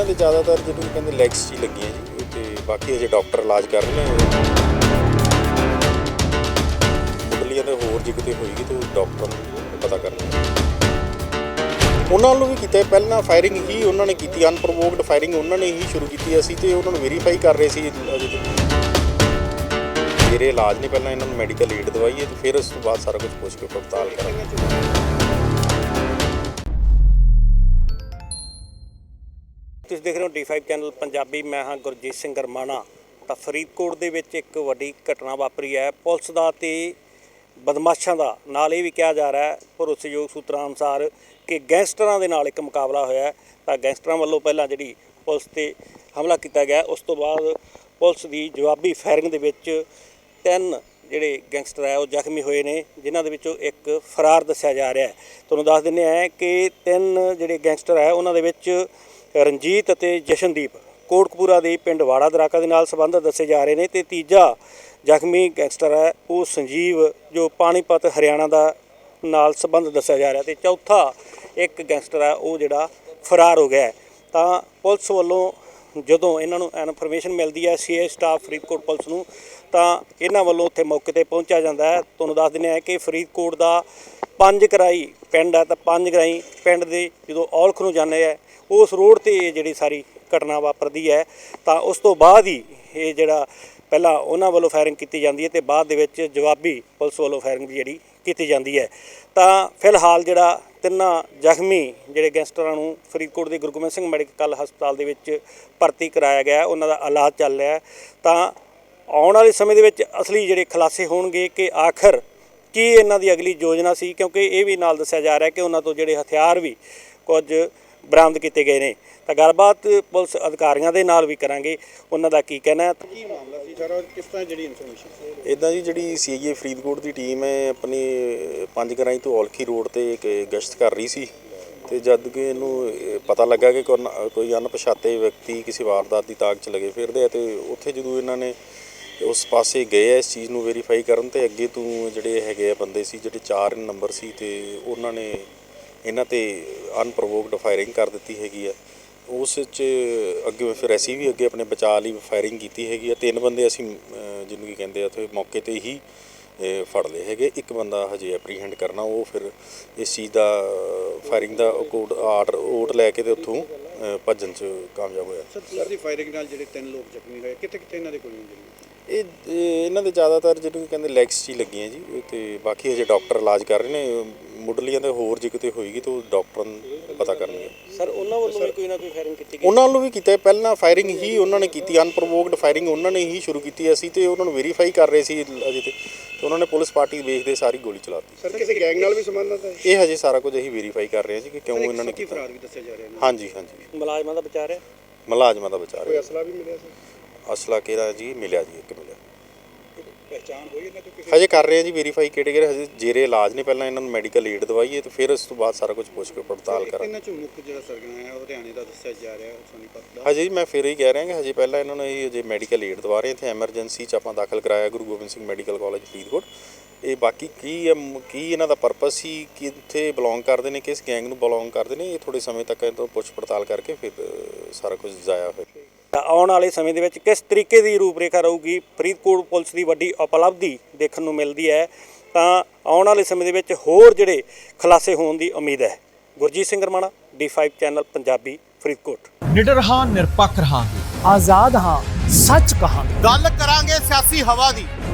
ਇਹਨਾਂ ਦੇ ਜ਼ਿਆਦਾਤਰ ਜਿਹਨੂੰ ਕਹਿੰਦੇ ਲੈਗਸ 'ਚ ਹੀ ਲੱਗੀਆਂ ਜੀ ਤੇ ਬਾਕੀ ਅਜੇ ਡਾਕਟਰ ਇਲਾਜ ਕਰ ਰਹੇ ਨੇ। ਮੁੱਢਲੀਆਂ ਦੇ ਹੋਰ ਜੇ ਕਿਤੇ ਹੋਏਗੀ ਤੇ ਡਾਕਟਰ ਨੂੰ ਪਤਾ ਕਰਨਾ ਉਹਨਾਂ ਨੂੰ ਵੀ ਕੀਤਾ ਪਹਿਲਾਂ ਫਾਇਰਿੰਗ ਹੀ ਉਹਨਾਂ ਨੇ ਕੀਤੀ ਅਨਪ੍ਰੋਵੋਕਡ ਫਾਇਰਿੰਗ ਉਹਨਾਂ ਨੇ ਹੀ ਸ਼ੁਰੂ ਕੀਤੀ। ਅਸੀਂ ਤੇ ਉਹਨਾਂ ਨੂੰ ਵੈਰੀਫਾਈ ਕਰ ਰਹੇ ਸੀ ਅਜੇ ਮੇਰੇ ਇਲਾਜ ਨੇ ਪਹਿਲਾਂ ਇਹਨਾਂ ਨੂੰ ਮੈਡੀਕਲ ਏਡ ਦਵਾਈ ਹੈ ਤੇ ਫਿਰ ਉਸ ਤੋਂ ਬਾਅਦ ਸਾਰਾ ਕੁਝ ਪੁੱਛ ਕੇ ਪੜਤਾਲ ਕਰਾਂਗੇ। ਤੁਸੀਂ ਦੇਖ ਰਹੇ ਹੋ D5 ਚੈਨਲ ਪੰਜਾਬੀ, ਮੈਂ ਹਾਂ ਗੁਰਜੀਤ ਸਿੰਘ ਗਰਮਾਣਾ। ਤਾਂ ਫਰੀਦਕੋਟ ਦੇ ਵਿੱਚ ਇੱਕ ਵੱਡੀ ਘਟਨਾ ਵਾਪਰੀ ਹੈ। ਪੁਲਿਸ ਦਾ ਤੇ ਬਦਮਾਸ਼ਾਂ ਦਾ, ਨਾਲ ਇਹ ਵੀ ਕਿਹਾ ਜਾ ਰਿਹਾ ਹੈ, ਭਰੋਸੇਯੋਗ ਸੂਤਰਾਂ ਅਨੁਸਾਰ ਕਿ ਗੈਂਗਸਟਰਾਂ ਦੇ ਨਾਲ ਇੱਕ ਮੁਕਾਬਲਾ ਹੋਇਆ ਤਾਂ ਗੈਂਗਸਟਰਾਂ ਵੱਲੋਂ ਪਹਿਲਾਂ ਜਿਹੜੀ ਪੁਲਿਸ ਤੇ ਹਮਲਾ ਕੀਤਾ ਗਿਆ, ਉਸ ਤੋਂ ਬਾਅਦ ਪੁਲਿਸ ਦੀ ਜਵਾਬੀ ਫਾਇਰਿੰਗ ਦੇ ਵਿੱਚ ਤਿੰਨ ਜਿਹੜੇ ਗੈਂਗਸਟਰ ਹੈ, ਉਹ ਜ਼ਖਮੀ ਹੋਏ ਨੇ, ਜਿਨ੍ਹਾਂ ਦੇ ਵਿੱਚੋਂ ਇੱਕ ਫਰਾਰ ਦੱਸਿਆ ਜਾ ਰਿਹਾ ਹੈ। ਤੁਹਾਨੂੰ ਦੱਸ ਦਿੰਦੇ ਆ ਕਿ ਤਿੰਨ ਜਿਹੜੇ ਗੈਂਗਸਟਰ ਹੈ, ਉਹਨਾਂ ਦੇ ਵਿੱਚ ਰਣਜੀਤ ਅਤੇ ਜਸ਼ਨਦੀਪ ਕੋਟਕਪੂਰਾ ਦੇ ਪਿੰਡ ਵਾੜਾ ਦਰਾਕਾ ਦੇ ਨਾਲ ਸੰਬੰਧ ਦੱਸੇ ਜਾ ਰਹੇ ਨੇ ਤੇ ਤੀਜਾ ਜ਼ਖਮੀ ਗੈਂਗਸਟਰ ਹੈ, ਉਹ ਸੰਜੀਵ, ਜੋ ਪਾਣੀਪਤ ਹਰਿਆਣਾ ਦਾ ਨਾਲ ਸੰਬੰਧ ਦੱਸਿਆ ਜਾ ਰਿਹਾ ਤੇ ਚੌਥਾ ਇੱਕ ਗੈਂਗਸਟਰ ਹੈ, ਉਹ ਜਿਹੜਾ ਫਰਾਰ ਹੋ ਗਿਆ ਤਾਂ ਪੁਲਿਸ ਵੱਲੋਂ ਜਦੋਂ ਇਹਨਾਂ ਨੂੰ ਇਨਫੋਰਮੇਸ਼ਨ ਮਿਲਦੀ ਹੈ ਸੀਏ ਸਟਾਫ ਫਰੀਦਕੋਟ ਪੁਲਿਸ ਨੂੰ, ਤਾਂ ਇਹਨਾਂ ਵੱਲੋਂ ਉੱਥੇ ਮੌਕੇ ਤੇ ਪਹੁੰਚਿਆ ਜਾਂਦਾ ਹੈ। ਤੁਹਾਨੂੰ ਦੱਸ ਦਿੰਦੇ ਹਾਂ ਕਿ ਫਰੀਦਕੋਟ ਦਾ ਪੰਜ ਕਰਾਈ ਪਿੰਡ ਹੈ, ਤਾਂ ਪੰਜ ਕਰਾਈ ਪਿੰਡ ਦੇ ਜਦੋਂ ਔਲਖ ਨੂੰ ਜਾਂਦੇ ਆ ਉਸ ਰੋਡ ਤੇ ਇਹ ਜਿਹੜੀ ਸਾਰੀ ਘਟਨਾ ਵਾਪਰਦੀ ਹੈ, ਤਾਂ ਉਸ ਤੋਂ ਬਾਅਦ ਹੀ ਇਹ ਜਿਹੜਾ ਪਹਿਲਾਂ ਉਹਨਾਂ ਵੱਲੋਂ ਫਾਇਰਿੰਗ ਕੀਤੀ ਜਾਂਦੀ ਹੈ ਤੇ ਬਾਅਦ ਦੇ ਵਿੱਚ ਜਵਾਬੀ ਪੁਲਿਸ ਵੱਲੋਂ ਫਾਇਰਿੰਗ ਵੀ ਜਿਹੜੀ ਕੀਤੀ ਜਾਂਦੀ ਹੈ। ਤਾਂ ਫਿਲਹਾਲ ਜਿਹੜਾ ਤਿੰਨਾਂ ਜ਼ਖਮੀ ਜਿਹੜੇ ਗੈਂਗਸਟਰਾਂ ਨੂੰ ਫਰੀਦਕੋਟ ਦੇ ਗੁਰੂ ਗੋਬਿੰਦ ਸਿੰਘ ਮੈਡੀਕਲ ਹਸਪਤਾਲ ਦੇ ਵਿੱਚ ਭਰਤੀ ਕਰਾਇਆ ਗਿਆ, ਉਹਨਾਂ ਦਾ ਇਲਾਜ ਚੱਲ ਰਿਹਾ ਤਾਂ ਆਉਣ ਵਾਲੇ ਸਮੇਂ ਦੇ ਵਿੱਚ ਅਸਲੀ ਜਿਹੜੇ ਖੁਲਾਸੇ ਹੋਣਗੇ ਕਿ ਆਖਰ ਕੀ ਇਹਨਾਂ ਦੀ ਅਗਲੀ ਯੋਜਨਾ ਸੀ, ਕਿਉਂਕਿ ਇਹ ਵੀ ਨਾਲ ਦੱਸਿਆ ਜਾ ਰਿਹਾ ਕਿ ਉਹਨਾਂ ਤੋਂ ਜਿਹੜੇ ਹਥਿਆਰ ਵੀ ਕੁਝ ਬਰਾਮਦ ਕੀਤੇ ਗਏ ਨੇ। ਤਾਂ ਗੱਲਬਾਤ ਪੁਲਿਸ ਅਧਿਕਾਰੀਆਂ ਦੇ ਨਾਲ ਵੀ ਕਰਾਂਗੇ। ਉਹਨਾਂ ਦਾ ਕੀ ਕਹਿਣਾ ਹੈ? ਕੀ ਮਾਮਲਾ ਸੀ? ਸਾਰਾ ਕਿਸ ਤਰ੍ਹਾਂ ਜਿਹੜੀ ਇਨਫੋਰਮੇਸ਼ਨ ਇਦਾਂ ਜੀ ਜਿਹੜੀ ਸੀਆਈਏ ਫਰੀਦਕੋਟ ਦੀ ਟੀਮ ਹੈ ਆਪਣੀ ਪੰਜ ਕਰਾਈ ਤੋਂ ਔਲਖੀ ਰੋਡ ਤੇ ਇੱਕ ਗਸ਼ਤ ਕਰ ਰਹੀ ਸੀ। ਤੇ ਜਦ ਕਿ ਇਹਨੂੰ ਇਹ ਪਤਾ ਲੱਗਾ ਕਿ ਕੋਈ ਅਣਪਛਾਤੇ ਵਿਅਕਤੀ ਕਿਸੇ ਵਾਰਦਾਤ ਦੀ ਤਾਕ 'ਚ ਲਗੇ ਫਿਰਦੇ ਆ ਤੇ ਉੱਥੇ ਜਦੋਂ ਇਹਨਾਂ ਨੇ ਉਸ ਪਾਸੇ ਗਏ ਆ ਇਸ ਚੀਜ਼ ਨੂੰ ਵੈਰੀਫਾਈ ਕਰਨ ਤੇ ਅੱਗੇ ਤੋਂ ਜਿਹੜੇ ਹੈਗੇ ਆ ਬੰਦੇ ਸੀ ਜਿਹੜੇ 4 ਨੰਬਰ ਸੀ ਤੇ ਉਹਨਾਂ ਨੇ ਇਹਨਾਂ ਤੇ ਅਨਪ੍ਰੋਵੋਕਡ ਫਾਇਰਿੰਗ ਕਰ ਦਿੱਤੀ ਹੈਗੀ ਆ। ਉਸ 'ਚ ਅੱਗੇ ਫਿਰ ਅਸੀਂ ਵੀ ਅੱਗੇ ਆਪਣੇ ਬਚਾਅ ਲਈ ਫਾਇਰਿੰਗ ਕੀਤੀ ਹੈਗੀ ਆ। ਤਿੰਨ ਬੰਦੇ ਅਸੀਂ ਜਿਹਨੂੰ ਕੀ ਕਹਿੰਦੇ ਆ, ਉੱਥੇ ਮੌਕੇ ਤੇ ਹੀ ਫੜ ਲਏ ਹੈਗੇ। ਇੱਕ ਬੰਦਾ ਹਜੇ ਐਪਰੀਹੈਂਡ ਕਰਨਾ, ਉਹ ਫਿਰ ਇਸ ਚੀਜ਼ ਦਾ ਫਾਇਰਿੰਗ ਦਾ ਕੋਡ ਆਰਡਰ, ਓਟ ਲੈ ਕੇ ਤੇ ਉੱਥੋਂ ਭੱਜਣ 'ਚ ਕਾਮਯਾਬ ਹੋਇਆ। ਸਰ ਦੀ ਫਾਇਰਿੰਗ ਨਾਲ ਜਿਹੜੇ ਤਿੰਨ ਲੋਕ ਜ਼ਖਮੀ ਹੋਏ ਕਿੱਥੇ ਕਿੱਥੇ ਇਹਨਾਂ ਦੇ ਗੋਲੀਆਂ ਚੱਲੀਆਂ? ਇਹ ਇਹ ਇਹਨਾਂ ਦੇ ਜ਼ਿਆਦਾਤਰ ਜਿਹਨੂੰ ਕਹਿੰਦੇ ਲੈਗਸ 'ਚ ਹੀ ਲੱਗੀਆਂ ਜੀ ਤੇ ਬਾਕੀ ਅਜੇ ਡਾਕਟਰ ਇਲਾਜ ਕਰ ਰਹੇ ਨੇ ਮੁੱਢਲੀਆਂ ਦੇ ਹੋਰ ਜੇ ਕਿਤੇ ਹੋਏਗੀ ਤਾਂ ਉਹ ਡਾਕਟਰ ਨੂੰ ਪਤਾ ਕਰਨਗੇ। ਸਰ ਉਹਨਾਂ ਵੱਲੋਂ ਵੀ ਕੋਈ ਨਾ ਕੋਈ ਫਾਇਰਿੰਗ ਕੀਤੀ ਗਈ? ਉਹਨਾਂ ਨੂੰ ਵੀ ਕੀਤਾ ਪਹਿਲਾਂ ਫਾਇਰਿੰਗ ਹੀ ਉਹਨਾਂ ਨੇ ਕੀਤੀ ਅਨਪ੍ਰੋਵੋਕਡ ਫਾਇਰਿੰਗ ਉਹਨਾਂ ਨੇ ਹੀ ਸ਼ੁਰੂ ਕੀਤੀ ਅਸੀਂ ਤੇ ਉਹਨਾਂ ਨੂੰ ਵੈਰੀਫਾਈ ਕਰ ਰਹੇ ਸੀ ਅਜੇ ਤੇ। ਤੇ ਉਹਨਾਂ ਨੇ ਪੁਲਿਸ ਪਾਰਟੀ ਵੇਖਦੇ ਸਾਰੀ ਗੋਲੀ ਚਲਾਤੀ। ਸਰ ਕਿਸੇ ਗੈਂਗ ਨਾਲ ਵੀ ਸੰਬੰਧਤ ਹੈ ਇਹ ਹਜੇ ਸਾਰਾ ਕੁਝ ਅਸੀਂ ਵੈਰੀਫਾਈ ਕਰ ਰਹੇ ਹਾਂ ਜੀ ਕਿ ਕਿਉਂ ਇਹਨਾਂ ਨੇ ਕੀ ਕੀਤਾ। ਫਰਾਰ ਵੀ ਦੱਸਿਆ ਜਾ ਰਿਹਾ ਹੈ ਹਾਂਜੀ ਹਾਂਜੀ। ਮੁਲਾਜ਼ਮਾਂ ਦਾ ਵਿਚਾਰ ਹੈ? ਮੁਲਾਜ਼ਮਾਂ ਦਾ ਵਿਚਾਰ ਕੋਈ ਹੈ ਅਸਲਾ ਵੀ ਮਿਲਿਆ ਸਰ? ਅਸਲਾ ਕਿਹੜਾ ਜੀ? ਮਿਲਿਆ ਜੀ ਇੱਕ ਮਿਲਿਆ। ਪਹਿਚਾਣ ਹੋਈ ਇਹਨਾਂ ਤੋਂ ਕਿਸੇ ਹਜੇ ਕਰ ਰਹੇ ਹਾਂ ਜੀ ਵੈਰੀਫਾਈ ਕਿਹੜੇ ਕਿਹੜੇ ਹਜੇ ਜੇਰੇ ਇਲਾਜ ਨੇ ਪਹਿਲਾਂ ਇਹਨਾਂ ਨੂੰ ਮੈਡੀਕਲ ਏਡ ਦਵਾਈ ਹੈ ਤੇ ਫਿਰ ਉਸ ਤੋਂ ਬਾਅਦ ਸਾਰਾ ਕੁਝ ਪੁੱਛ ਕੇ ਪੜਤਾਲ ਕਰਾਂਗੇ। ਇਹਨਾਂ ਚੋਂ ਮੁੱਖ ਜਿਹੜਾ ਸਰਗਨਾ ਹੈ ਉਹ ਹਰਿਆਣੇ ਦਾ ਦੱਸਿਆ ਜਾ ਰਿਹਾ ਹੈ ਸੋਨੀਪਤ ਦਾ। ਹਜੇ ਜੀ ਮੈਂ ਫਿਰ ਹੀ ਕਹਿ ਰਿਹਾ ਕਿ ਹਜੇ ਪਹਿਲਾਂ ਇਹਨਾਂ ਨੂੰ ਇਹ ਹਜੇ ਮੈਡੀਕਲ ਏਡ ਦਵਾ ਰਹੇ ਇੱਥੇ ਐਮਰਜੈਂਸੀ ਚ ਆਪਾਂ ਦਾਖਲ ਕਰਾਇਆ ਗੁਰੂ ਗੋਬਿੰਦ ਸਿੰਘ ਮੈਡੀਕਲ ਕਾਲਜ ਫਰੀਦਕੋਟ। ਇਹ ਬਾਕੀ ਕੀ ਹੈ, ਕੀ ਇਹਨਾਂ ਦਾ ਪਰਪਸ ਸੀ ਕਿੱਥੇ ਬਿਲੋਂਗ ਕਰਦੇ ਨੇ ਕਿਸ ਗੈਂਗ ਨੂੰ ਬਿਲੋਂਗ ਕਰਦੇ ਨੇ ਇਹ ਥੋੜੇ ਸਮੇਂ ਤੱਕ ਇਹ ਤੋਂ ਪੁੱਛ ਪੜਤਾਲ ਕਰਕੇ ਫਿਰ ਸਾਰਾ ਕੁਝ ਜ਼ਾਇਆ ਹੋਇਆ। ਤਾਂ ਆਉਣ ਵਾਲੇ ਸਮੇਂ ਦੇ ਵਿੱਚ ਕਿਸ ਤਰੀਕੇ ਦੀ ਰੂਪਰੇਖਾ ਰਹੂਗੀ ਫਰੀਦਕੋਟ ਪੁਲਿਸ ਦੀ ਵੱਡੀ ਉਪਲਬਧੀ ਦੇਖਣ ਨੂੰ ਮਿਲਦੀ ਹੈ ਤਾਂ ਆਉਣ ਵਾਲੇ ਸਮੇਂ ਦੇ ਵਿੱਚ ਹੋਰ ਜਿਹੜੇ ਖੁਲਾਸੇ ਹੋਣ ਦੀ ਉਮੀਦ ਹੈ। Gurjeet Singh Ramana D5 channel Punjabi Faridkot. ਨਿਡਰ ਹਾਂ ਨਿਰਪੱਖ ਰਹਾਂਗੇ। ਆਜ਼ਾਦ ਹਾਂ ਸੱਚ ਕਹਾਂਗੇ। ਗੱਲ ਕਰਾਂਗੇ ਸਿਆਸੀ ਹਵਾ ਦੀ।